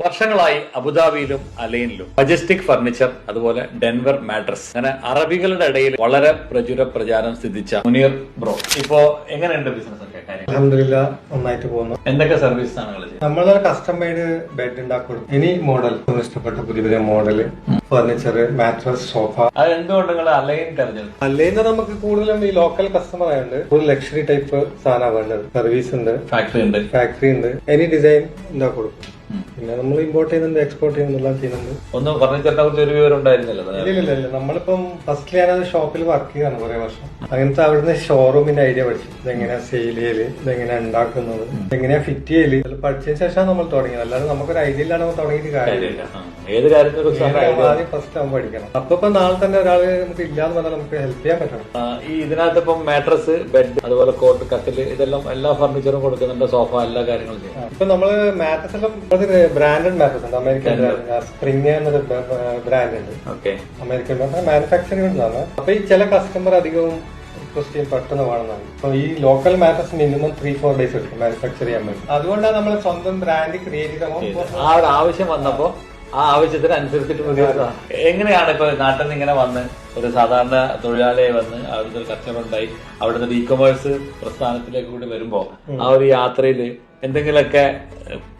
വർഷങ്ങളായി അബുദാബിയിലും അലൈനിലും മജസ്റ്റിക് ഫർണിച്ചർ അതുപോലെ ഡെൻവർ മാട്രസ്. അങ്ങനെ അറബികളുടെ ഇടയിൽ വളരെ പ്രചുര പ്രചാരം സ്ഥിതിച്ച മുനീർ ബ്രോ. ഇപ്പോ എങ്ങനെയുണ്ട് ബിസിനസ് ഒക്കെ? അലഹമില്ല നന്നായിട്ട് പോകുന്നു. എന്തൊക്കെ സർവീസ് ആണ് നമ്മളൊരു കസ്റ്റം മെയ്ഡ് ബെഡ് ഉണ്ടാക്കും ഇനി മോഡൽ ഇഷ്ടപ്പെട്ട പുതിയ പുതിയ മോഡൽ ഫർണിച്ചർ മാട്രസ് സോഫ അത് എന്തുകൊണ്ട് നിങ്ങൾ അലൈൻ നമുക്ക് കൂടുതലും ഈ ലോക്കൽ കസ്റ്റമർ ആയതുകൊണ്ട് കൂടുതൽ ലക്ഷറി ടൈപ്പ് സാധനമാണ് വേണ്ടത്. സർവീസ് ഉണ്ട്. ഫാക്ടറി ഉണ്ട്. ഫാക്ടറി ഉണ്ട്. എനി ഡിസൈൻ ഉണ്ടാ കൊടുക്കും പിന്നെ നമ്മൾ ഇമ്പോർട്ട് ചെയ്യുന്നുണ്ട് എക്സ്പോർട്ട് ചെയ്യുന്നുള്ള ചെയ്യുന്നുണ്ട്. ഒന്ന് ഫർണിച്ചറിനെ കുറിച്ച് ഒരു വിവരം ഉണ്ടായിരുന്നില്ല ഇല്ല ഇല്ല ഇല്ല. നമ്മളിപ്പം ഫസ്റ്റ് ഞാനത് ഷോപ്പിൽ വർക്ക് ചെയ്താണ് കുറെ വർഷം. അങ്ങനത്തെ അവിടുന്ന് ഷോറൂമിന്റെ ഐഡിയ പഠിച്ചു. ഇതെങ്ങനെയാ സെയിൽ ചെയ്യൽ? ഇതെങ്ങനെയാ ഉണ്ടാക്കുന്നത്? ഇതെങ്ങനെയാ ഫിറ്റ് ചെയ്യൽ? പഠിച്ചതിന് ശേഷമാണ് നമ്മൾ തുടങ്ങിയത്. അല്ലാതെ നമുക്കൊരു ഐഡിയ ഇല്ലാണ് നമ്മൾ തുടങ്ങിയിട്ട് കാര്യമില്ല. ഏത് നമ്മൾ ആദ്യം ഫസ്റ്റ് നമ്മൾ പഠിക്കണം. അപ്പൊ ഇപ്പൊ നാളെ തന്നെ ഒരാൾ നമുക്ക് ഇല്ലാന്ന് പറഞ്ഞാൽ നമുക്ക് ഹെൽപ്പ് ചെയ്യാൻ പറ്റണം. ഈ ഇതിനകത്ത് ഇപ്പം മാട്രസ് ബെഡ് അതുപോലെ കോട്ട് കട്ടിൽ ഇതെല്ലാം എല്ലാ ഫർണിച്ചറും കൊടുക്കുന്നുണ്ട് സോഫ എല്ലാ കാര്യങ്ങളും ചെയ്യും ഇപ്പൊ നമ്മൾ മാട്രസ് എല്ലാം ബ്രാൻഡഡ് ഉണ്ടാക്കുന്നുണ്ട് ഉണ്ട് അമേരിക്കൻ സ്പ്രിംഗ് എന്നൊരു ബ്രാൻഡ് ഉണ്ട്. അമേരിക്കൻ അമേരിക്കൻ മാനുഫാക്ചറിംഗ് ഉണ്ടാണ് അപ്പൊ ഈ ചില കസ്റ്റമർ അധികവും റിക്വസ്റ്റ് ചെയ്യും പെട്ടെന്ന് വേണമെന്നാണ്. അപ്പൊ ഈ local mattress minimum three four days എടുക്കും മാനുഫാക്ചർ ചെയ്യാൻ വേണ്ടി. അതുകൊണ്ടാണ് നമ്മൾ സ്വന്തം ബ്രാൻഡ് ക്രിയേറ്റ് ചെയ്ത ആ ഒരു ആവശ്യം വന്നപ്പോ ആ ആവശ്യത്തിന് അനുസരിച്ചിട്ട് എങ്ങനെയാണ് ഇപ്പൊ നാട്ടിൽ നിന്ന് ഇങ്ങനെ വന്ന് ഒരു സാധാരണ തൊഴിലാളിയെ വന്ന് അവിടുത്തെ ഒരു കച്ചവടമുണ്ടായി അവിടുത്തെ ഇ കൊമേഴ്സ് പ്രസ്ഥാനത്തിലേക്ക് കൂടി വരുമ്പോ ആ ഒരു യാത്രയിൽ എന്തെങ്കിലുമൊക്കെ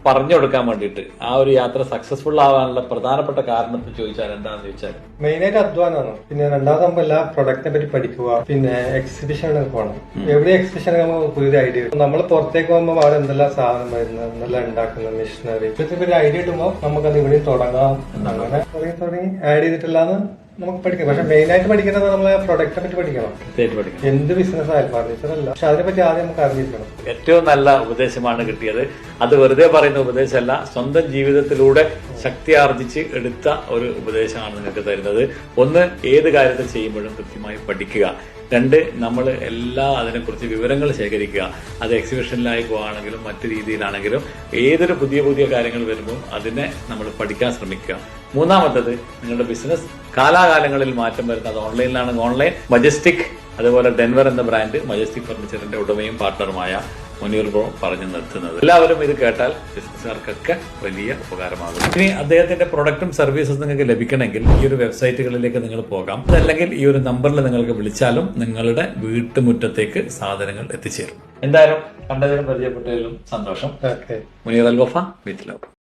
പറഞ്ഞു കൊടുക്കാൻ വേണ്ടിട്ട് ആ ഒരു യാത്ര സക്സസ്ഫുൾ ആവാനുള്ള പ്രധാനപ്പെട്ട കാരണം ചോദിച്ചാൽ എന്താണെന്ന് ചോദിച്ചാൽ മെയിൻ ആയിട്ട് അധ്വാനമാണ് പിന്നെ രണ്ടാമത് നമ്മൾ എല്ലാ പ്രൊഡക്റ്റിനെ പറ്റി പഠിക്കുക പിന്നെ എക്സിബിഷനൊക്കെ പോകണം എവിടെ എക്സിബിഷൻ നമുക്ക് പുതിയൊരു ഐഡിയ കിട്ടും. നമ്മൾ പുറത്തേക്ക് പോകുമ്പോൾ അവിടെ എന്തെല്ലാം സാധനം വരുന്നത് എന്തെല്ലാം ഉണ്ടാക്കുന്ന മെഷീനറി ഇപ്പോഴത്തെ ഒരു ഐഡിയ കിട്ടുമ്പോൾ നമുക്കത് ഇവിടെയും തുടങ്ങാം. അങ്ങനെ തുടങ്ങി തുടങ്ങി ആഡ് ചെയ്തിട്ടില്ലാന്ന് നമുക്ക് പഠിക്കാം. പക്ഷെ മെയിൻ ആയിട്ട് പഠിക്കുന്നത് നമ്മൾ പ്രൊഡക്റ്റിനെ പറ്റി പഠിക്കണം. പഠിക്കണം. എന്ത് ബിസിനസ് ആയാലും ഫർണിച്ചർ അല്ല. പക്ഷെ അതിനെപ്പറ്റി ആദ്യം നമുക്ക് അറിഞ്ഞിരിക്കണം. ഏറ്റവും നല്ല ഉപദേശമാണ് കിട്ടിയത്. അത് വെറുതെ പറയുന്ന ഉപദേശമല്ല. സ്വന്തം ജീവിതത്തിലൂടെ ശക്തി ആർജിച്ച് എടുത്ത ഒരു ഉപദേശമാണ് നിങ്ങൾക്ക് തരുന്നത്. ഒന്ന് ഏത് കാര്യത്തിൽ ചെയ്യുമ്പോഴും കൃത്യമായി പഠിക്കുക. രണ്ട് നമ്മൾ എല്ലാ അതിനെക്കുറിച്ച് വിവരങ്ങൾ ശേഖരിക്കുക. അത് എക്സിബിഷനിലായി പോകുകയാണെങ്കിലും മറ്റു രീതിയിലാണെങ്കിലും ഏതൊരു പുതിയ പുതിയ കാര്യങ്ങൾ വരുമ്പോൾ അതിനെ നമ്മൾ പഠിക്കാൻ ശ്രമിക്കുക. മൂന്നാമത്തത് നിങ്ങളുടെ ബിസിനസ് കാലാകാലങ്ങളിൽ മാറ്റം വരുന്നത് അത് ഓൺലൈനിലാണെങ്കിൽ ഓൺലൈൻ മജസ്റ്റിക് അതുപോലെ ഡെൻവർ എന്ന ബ്രാൻഡ് മജസ്റ്റിക് ഫർണിച്ചറിന്റെ ഉടമയും പാർട്ണറുമായ മുനീർ ബ്രോ പറഞ്ഞു നിർത്തുന്നത്. എല്ലാവരും ഇത് കേട്ടാൽ ബിസിനസ്സുകാർക്കൊക്കെ വലിയ ഉപകാരമാകും. ഇനി അദ്ദേഹത്തിന്റെ പ്രൊഡക്റ്റും സർവീസും നിങ്ങൾക്ക് ലഭിക്കണമെങ്കിൽ ഈ ഒരു വെബ്സൈറ്റുകളിലേക്ക് നിങ്ങൾ പോകാം. അതല്ലെങ്കിൽ ഈ ഒരു നമ്പറിൽ നിങ്ങൾക്ക് വിളിച്ചാലും നിങ്ങളുടെ വീട്ടുമുറ്റത്തേക്ക് സാധനങ്ങൾ എത്തിച്ചേരും. എന്തായാലും കണ്ടതിനും പരിചയപ്പെട്ടതിലും സന്തോഷം. മുനീർ അൽ വഫ വീട്ടിലാവും